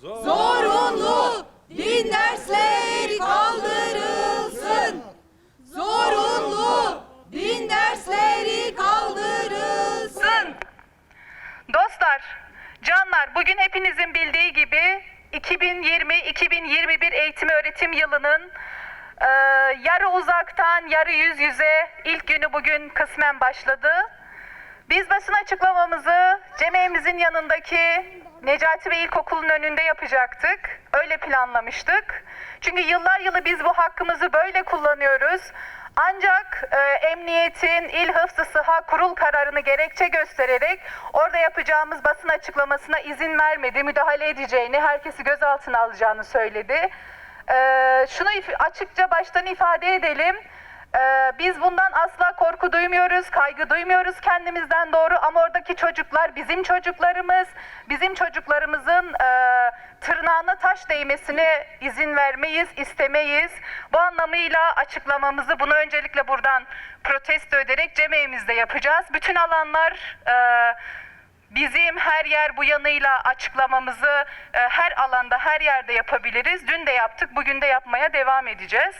Zorunlu din dersleri kaldırılsın. Zorunlu din dersleri kaldırılsın. Dostlar, canlar bugün hepinizin bildiği gibi 2020-2021 eğitim öğretim yılının e, yarı uzaktan yarı yüz yüze ilk günü bugün kısmen başladı. Biz basın açıklamamızı Cemeğimizin yanındaki Necati Bey İlkokulu'nun önünde yapacaktık. Öyle planlamıştık. Çünkü yıllar yılı biz bu hakkımızı böyle kullanıyoruz. Ancak e, emniyetin il hıfzı sıha kurul kararını gerekçe göstererek orada yapacağımız basın açıklamasına izin vermedi. Müdahale edeceğini, herkesi gözaltına alacağını söyledi. E, şunu açıkça baştan ifade edelim. Ee, biz bundan asla korku duymuyoruz, kaygı duymuyoruz kendimizden doğru ama oradaki çocuklar bizim çocuklarımız, bizim çocuklarımızın e, tırnağına taş değmesine izin vermeyiz, istemeyiz. Bu anlamıyla açıklamamızı bunu öncelikle buradan protesto ederek cemeğimizde yapacağız. Bütün alanlar e, bizim her yer bu yanıyla açıklamamızı e, her alanda, her yerde yapabiliriz. Dün de yaptık, bugün de yapmaya devam edeceğiz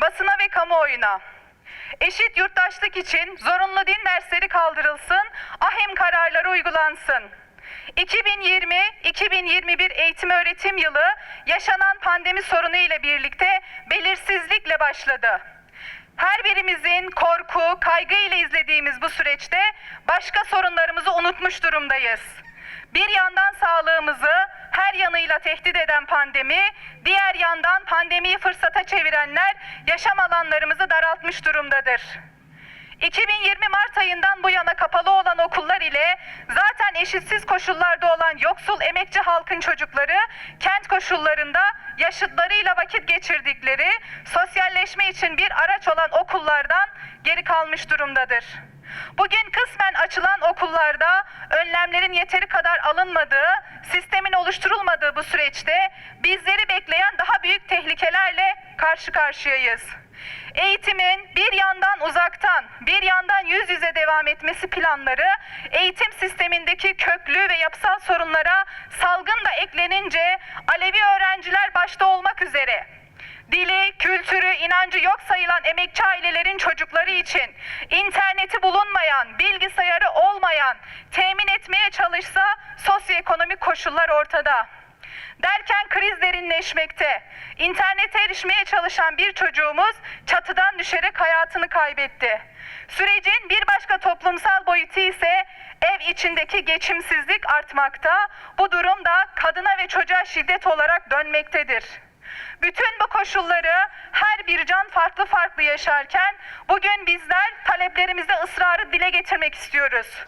basına ve kamuoyuna. Eşit yurttaşlık için zorunlu din dersleri kaldırılsın, ahim kararları uygulansın. 2020-2021 eğitim öğretim yılı yaşanan pandemi sorunu ile birlikte belirsizlikle başladı. Her birimizin korku, kaygı ile izlediğimiz bu süreçte başka sorunlarımızı unutmuş durumdayız. Bir yandan sağlığımızı her yanıyla tehdit eden pandemi, diğer yandan pandemiyi fırsata çevirenler yaşam alanlarımızı daraltmış durumdadır. 2020 Mart ayından bu yana kapalı olan okullar ile zaten eşitsiz koşullarda olan yoksul emekçi halkın çocukları kent koşullarında yaşıtlarıyla vakit geçirdikleri sosyalleşme için bir araç olan okullardan geri kalmış durumdadır. Bugün kısmen açılan okullarda önlemlerin yeteri kadar alınmadığı, sistemin oluşturulmadığı bu süreçte bizleri bekleyen daha büyük tehlikelerle karşı karşıyayız. Eğitimin bir yandan uzaktan, bir yandan yüz yüze devam etmesi planları eğitim sistemindeki köklü ve yapısal sorunlara salgın da eklenince Alevi öğrenciler başta olmak üzere dili, kültürü, inancı yok sayılan emekçi ailelerin çocukları için interneti bulunmayan, bilgisayarı olmayan temin etmeye çalışsa sosyoekonomik koşullar ortada. Derken kriz derinleşmekte. İnternete erişmeye çalışan bir çocuğumuz çatıdan düşerek hayatını kaybetti. Sürecin bir başka toplumsal boyutu ise ev içindeki geçimsizlik artmakta. Bu durum da kadına ve çocuğa şiddet olarak dönmektedir. Bütün bu koşulları her bir can farklı farklı yaşarken bugün bizler taleplerimizde ısrarı dile getirmek istiyoruz.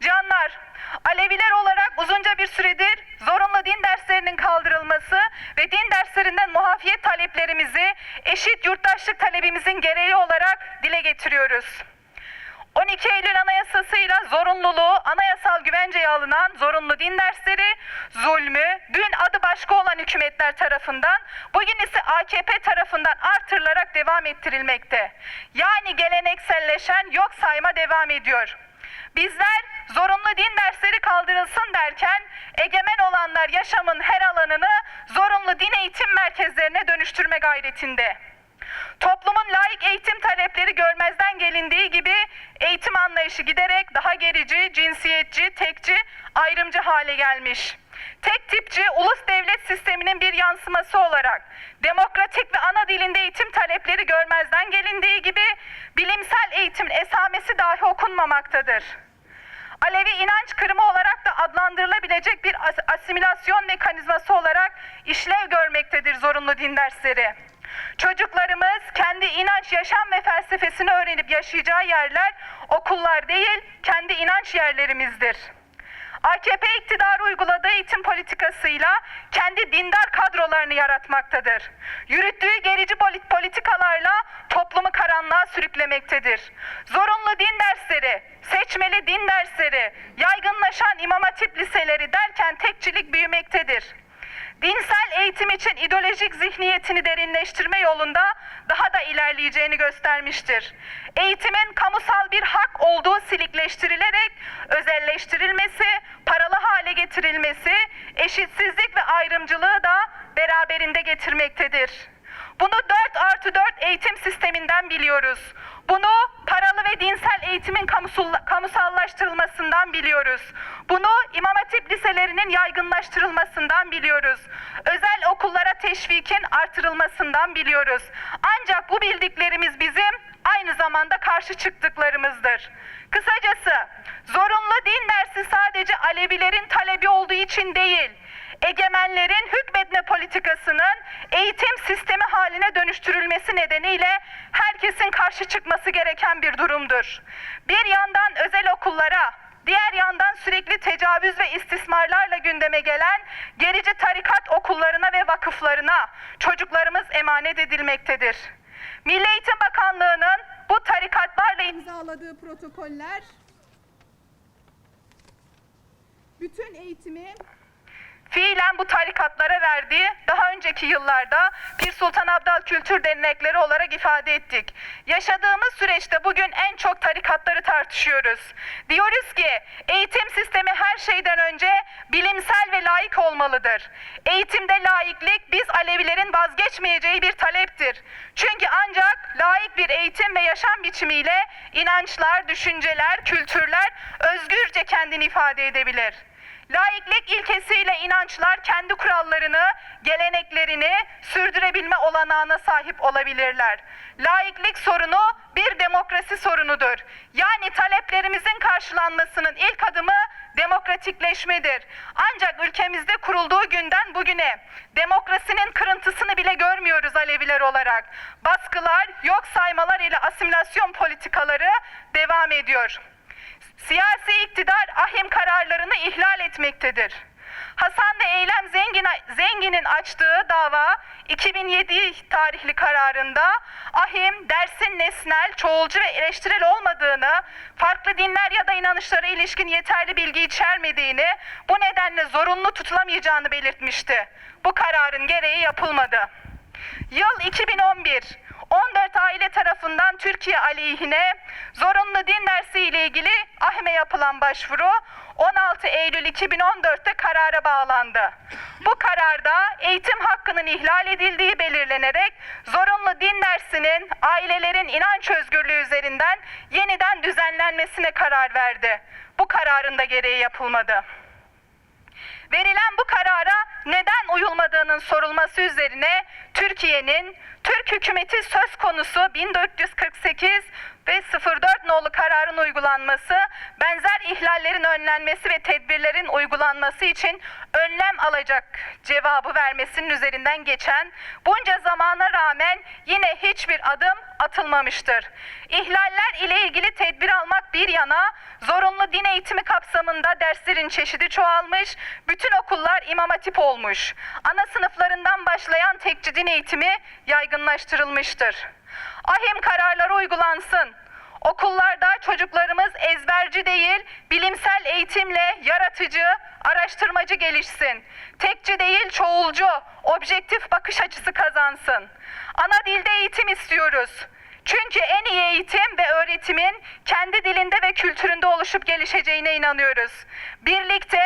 Canlar, Aleviler olarak uzunca bir süredir zorunlu din derslerinin kaldırılması ve din derslerinden muafiyet taleplerimizi eşit yurttaşlık talebimizin gereği olarak dile getiriyoruz. 12 Eylül Anayasası'yla zorunluluğu anayasal güvenceye alınan zorunlu din dersleri zulmü dün adı başka olan hükümetler tarafından bugün ise AKP tarafından artırılarak devam ettirilmekte. Yani gelenekselleşen yok sayma devam ediyor. Bizler zorunlu din dersleri kaldırılsın derken egemen olanlar yaşamın her alanını zorunlu din eğitim merkezlerine dönüştürme gayretinde. Toplumun laik eğitim talepleri görmezden gelindiği gibi eğitim anlayışı giderek daha gerici, cinsiyetçi, tekçi, ayrımcı hale gelmiş. Tek tipçi ulus devlet sisteminin bir yansıması olarak demokratik ve ana dilinde eğitim talepleri görmezden gelindiği gibi bilimsel eğitimin esamesi dahi okunmamaktadır. Alevi inanç kırımı olarak da adlandırılabilecek bir as- asimilasyon mekanizması olarak işlev görmektedir zorunlu din dersleri. Çocuklarımız kendi inanç, yaşam ve felsefesini öğrenip yaşayacağı yerler okullar değil, kendi inanç yerlerimizdir. AKP iktidarı uyguladığı eğitim politikasıyla kendi dindar kadrolarını yaratmaktadır. Yürüttüğü gerici polit- politikalarla toplumu karanlığa sürüklemektedir. Zorunlu din dersleri, seçmeli din dersleri, yaygınlaşan imam hatip liseleri derken tekçilik büyümektedir. Dinsel eğitim için ideolojik zihniyetini derinleştirme yolunda daha da ilerleyeceğini göstermiştir. Eğitimin kamusal bir hak olduğu silikleştirilerek özelleştirilmesi, paralı hale getirilmesi, eşitsizlik ve ayrımcılığı da beraberinde getirmektedir. Bunu 4 artı 4 eğitim sisteminden biliyoruz. Bunu paralı ve dinsel eğitimin kamusallaştırılmasından biliyoruz. Bunu İmam Hatip liselerinin yaygınlaştırılmasından biliyoruz. Özel okullara teşvikin artırılmasından biliyoruz. Ancak bu bildiklerimiz bizim aynı zamanda karşı çıktıklarımızdır. Kısacası zorunlu din dersi sadece Alevilerin talebi olduğu için değil, egemenlerin hükmetme politikasının eğitim sistemi haline dönüştürülmesi nedeniyle herkesin karşı çıkması gereken bir durumdur. Bir yandan özel okullara, diğer yandan sürekli tecavüz ve istismarlarla gündeme gelen gerici tarikat okullarına ve vakıflarına çocuklarımız emanet edilmektedir. Milli Eğitim Bakanlığı'nın bu tarikatlarla imzaladığı protokoller bütün eğitimi fiilen bu tarikatlara verdiği daha önceki yıllarda Pir Sultan Abdal Kültür Dernekleri olarak ifade ettik. Yaşadığımız süreçte bugün en çok tarikatları tartışıyoruz. Diyoruz ki eğitim sistemi her şeyden önce bilimsel ve layık olmalıdır. Eğitimde laiklik biz Alevilerin vazgeçmeyeceği bir taleptir. Çünkü ancak layık bir eğitim ve yaşam biçimiyle inançlar, düşünceler, kültürler özgürce kendini ifade edebilir. Laiklik ilkesiyle inançlar kendi kurallarını, geleneklerini sürdürebilme olanağına sahip olabilirler. Laiklik sorunu bir demokrasi sorunudur. Yani taleplerimizin karşılanmasının ilk adımı demokratikleşmedir. Ancak ülkemizde kurulduğu günden bugüne demokrasinin kırıntısını bile görmüyoruz Aleviler olarak. Baskılar, yok saymalar ile asimilasyon politikaları devam ediyor. Siyasi iktidar ahim kararlarını ihlal etmektedir. Hasan ve Eylem Zengin, Zengin'in açtığı dava 2007 tarihli kararında ahim dersin nesnel, çoğulcu ve eleştirel olmadığını, farklı dinler ya da inanışlara ilişkin yeterli bilgi içermediğini, bu nedenle zorunlu tutulamayacağını belirtmişti. Bu kararın gereği yapılmadı. Yıl 2011. 14 aile tarafından Türkiye aleyhine zorunlu din dersi ile ilgili AHM'e yapılan başvuru 16 Eylül 2014'te karara bağlandı. Bu kararda eğitim hakkının ihlal edildiği belirlenerek zorunlu din dersinin ailelerin inanç özgürlüğü üzerinden yeniden düzenlenmesine karar verdi. Bu kararın da gereği yapılmadı. Verilen bu karara neden uyulmadığının sorulması üzerine Türkiye'nin Türk hükümeti söz konusu 1448 ve 04 nolu kararın uygulanması, benzer ihlallerin önlenmesi ve tedbirlerin uygulanması için önlem alacak cevabı vermesinin üzerinden geçen bunca zamana rağmen yine hiçbir adım atılmamıştır. İhlaller ile ilgili tedbir almak bir yana zorunlu din eğitimi kapsamında derslerin çeşidi çoğalmış, bütün okullar imam hatip olmuş. Ana sınıflarından başlayan tekçi din eğitimi yaygınlaştırılmıştır. Ahim kararları uygulansın. Okullarda çocuklarımız ezberci değil, bilimsel eğitimle yaratıcı, araştırmacı gelişsin. Tekçi değil, çoğulcu, objektif bakış açısı kazansın. Ana dilde eğitim istiyoruz. Çünkü en iyi eğitim ve öğretimin kendi dilinde ve kültüründe oluşup gelişeceğine inanıyoruz. Birlikte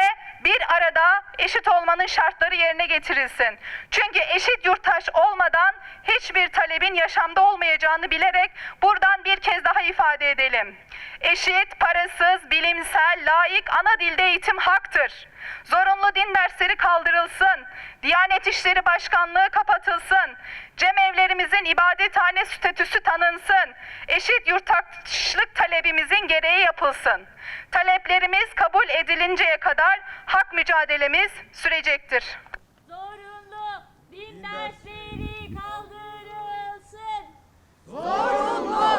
bir arada eşit olmanın şartları yerine getirilsin. Çünkü eşit yurttaş olmadan hiçbir talebin yaşamda olmayacağını bilerek buradan bir kez daha ifade edelim. Eşit, parasız, bilimsel, layık ana dilde eğitim haktır. Zorunlu din dersleri kaldırılsın. Diyanet İşleri Başkanlığı kapatılsın. Cemevlerimizin ibadethane statüsü tanınsın. Eşit yurttaşlık talebimizin gereği yapılsın. Taleplerimiz kabul edilinceye kadar hak mücadelemiz sürecektir. Zorunlu din dersleri kaldırılsın. zorunlu